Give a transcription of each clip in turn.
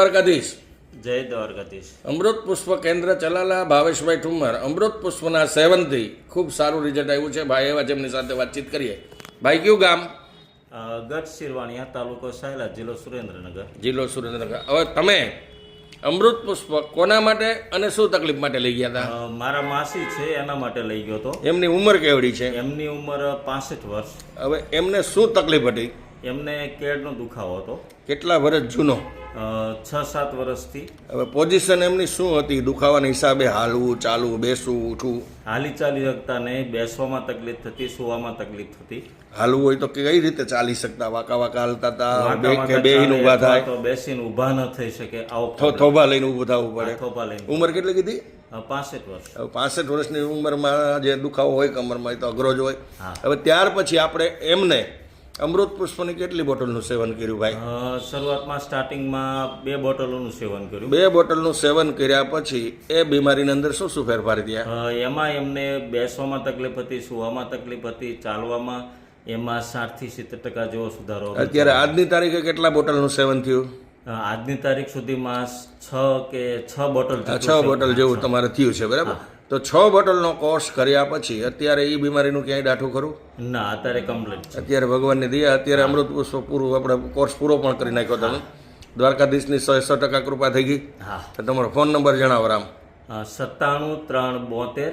દ્વારકાધીશ. જય દ્વારકાધીશ. અમૃત પુષ્પ કેન્દ્ર ચલાલા ભાવેશભાઈ ઠુમર અમૃત પુષ્પના સેવનથી ખૂબ સારું રિઝલ્ટ આવ્યું છે. ભાઈ એવા જેમની સાથે વાતચીત કરીએ. ભાઈ કયું ગામ? ગત ગઢ શિરવાણિયા તાલુકો સાયલા જિલ્લો સુરેન્દ્રનગર. જિલ્લો સુરેન્દ્રનગર. હવે તમે અમૃત પુષ્પ કોના માટે અને શું તકલીફ માટે લઈ ગયા હતા? મારા માસી છે એના માટે લઈ ગયો હતો. એમની ઉંમર કેવડી છે? એમની ઉંમર પાસઠ વર્ષ. હવે એમને શું તકલીફ હતી? એમને કેળનો દુખાવો હતો. કેટલા વર્ષ જૂનો? છ સાત વર્ષથી હવે પોઝિશન એમની શું હતી? દુખાવાના હિસાબે હાલવું ચાલવું બેસવું ઉઠવું? હાલી ચાલી શકતા નહીં બેસવામાં તકલીફ થતી સુવામાં તકલીફ થતી. હાલવું હોય તો કઈ રીતે ચાલી શકતા? વાંકા વાકા હાલતા હતા બેહીને ઊભા થાય? તો બેસીને ઊભા ન થઈ શકે આવો થોભા લઈને ઊભું થવું પડે. થોભા લઈને. ઉંમર કેટલી કીધી? પાસઠ વર્ષ. હવે પાસઠ વર્ષની ઉંમરમાં જે દુખાવો હોય કમરમાં એ તો અઘરો જ હોય. હવે ત્યાર પછી આપણે એમને અમૃત પુષ્પની કેટલી બોટલનું સેવન કર્યું ભાઈ? શરૂઆતમાં સ્ટાર્ટિંગમાં બે બોટલોનું સેવન કર્યું. બે બોટલનું સેવન કર્યા પછી એ બીમારીની અંદર શું શું ફેરફાર થયા? એમાં એમને બેસવામાં તકલીફ હતી સુવામાં તકલીફ હતી ચાલવામાં એમાં સાઠથી સિત્તેર ટકા જેવો સુધારો. અત્યારે આજની તારીખે કેટલા બોટલનું સેવન થયું? આજની તારીખ સુધીમાં છ કે છ બોટલ છ બોટલ જેવું તમારે થયું છે બરાબર? તો છ બોટલનો કોર્સ કર્યા પછી અત્યારે એ બીમારીનું ક્યાંય દાઠું ખરું? ના અત્યારે કમ્પ્લીટ અત્યારે ભગવાનની દયા અત્યારે અમૃત પુષ્પ પૂરું આપણે કોર્સ પૂરો પણ કરી નાખ્યો તમે. દ્વારકાધીશની સો સો ટકા કૃપા થઈ ગઈ. હા. તો તમારો ફોન નંબર જણાવો રામ. સત્તાણું ત્રણ બોતેર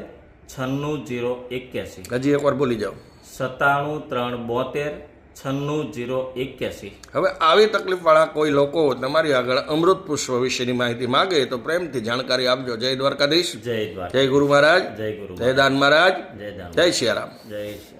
છન્નું જીરો એક્યાસી. હજી એકવાર બોલી જાઓ. સત્તાણું ત્રણ બોતેર છન્નું જીરો એક્યાસી. હવે આવી તકલીફવાળા કોઈ લોકો તમારી આગળ અમૃત પુષ્પ વિશેની માહિતી માગે તો પ્રેમથી જાણકારી આપજો. જય દ્વારકાધીશ. જય દ્વારકા જય ગુરુ મહારાજ. જય ગુરુ જય દાન મહારાજ. જય દાન જય સિયારામ જય શ્રી